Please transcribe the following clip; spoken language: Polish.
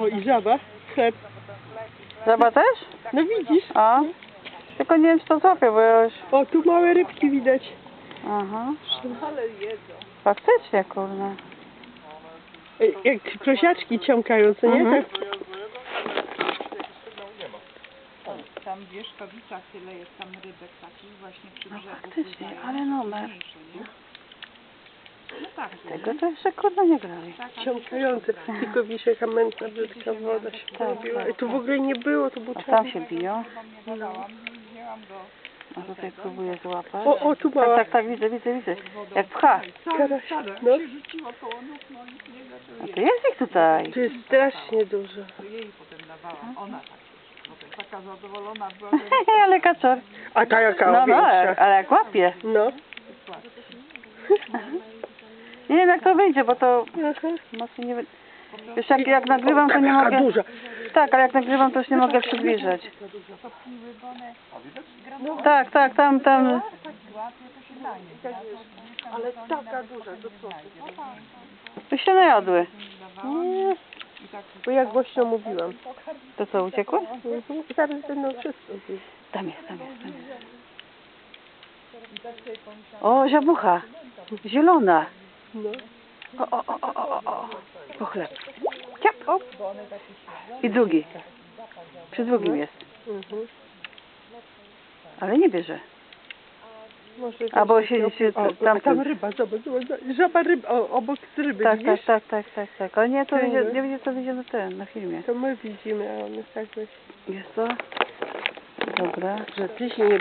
O, i żaba. Chleb. Żaba też? No widzisz? A? Tylko nie wiem, czy to złapie, bo ja już... O, tu małe rybki widać. Aha. Faktycznie, kurde. Ej, Jak prosiaczki ciąkają, co nie? Mhm. Tak. Tam w Wierzchowicach tyle jest tam rybek takich właśnie przy No brzegu. faktycznie, ale numer. Mniejsze, nie? No tak, Tego to jeszcze kurde nie grali. tak, a Ciąkające. Tylko wiszę jaka mętna, brzydka woda się Tak, tak, I tu w tak. ogóle nie było, to był A tam się biją. wzięłam go A tutaj próbuję złapać. O, o, tu Tak, mała. tak, tak, widzę, widzę, widzę. Jak pcha. Stare, No. no A to jest ich tutaj. Tu jest strasznie dużo. To jej potem dawałam, ona tak to jest taka zadowolona była, że ale kaczor. A ta jaka No, no, większa. ale jak łapie. No. Nie wiem jak to wyjdzie, bo to Aha. mocno nie... wy- Już jak, jak nagrywam, to nie Taka mogę... duża. Tak, ale jak nagrywam, to już nie mogę przybliżać. Tak, tak, tam, tam. Ale taka duża, to co? To się najadły. Nie. Bo ja głośno mówiłam. To co, uciekły? Mhm. Zaraz będą wszystko zjeść. Tam jest, tam jest, tam jest. O, żabucha. Zielona. No. O, o, o, o, o, o. Po chleb. Ciap, o. I drugi. Przy drugim jest. Mhm. Ale nie bierze. Może A, bo się- się o, tam- tam ryba, zobacz, zobacz. Żaba ryba, o, obok ryby, Tak, tak, widzisz? tak, tak, tak, tak. Ale nie, to Ciągle. widzę, nie widzę, co widzę na ten, na filmie. To my widzimy, a one tak weź. Jest to? Dobra. Że ty się nie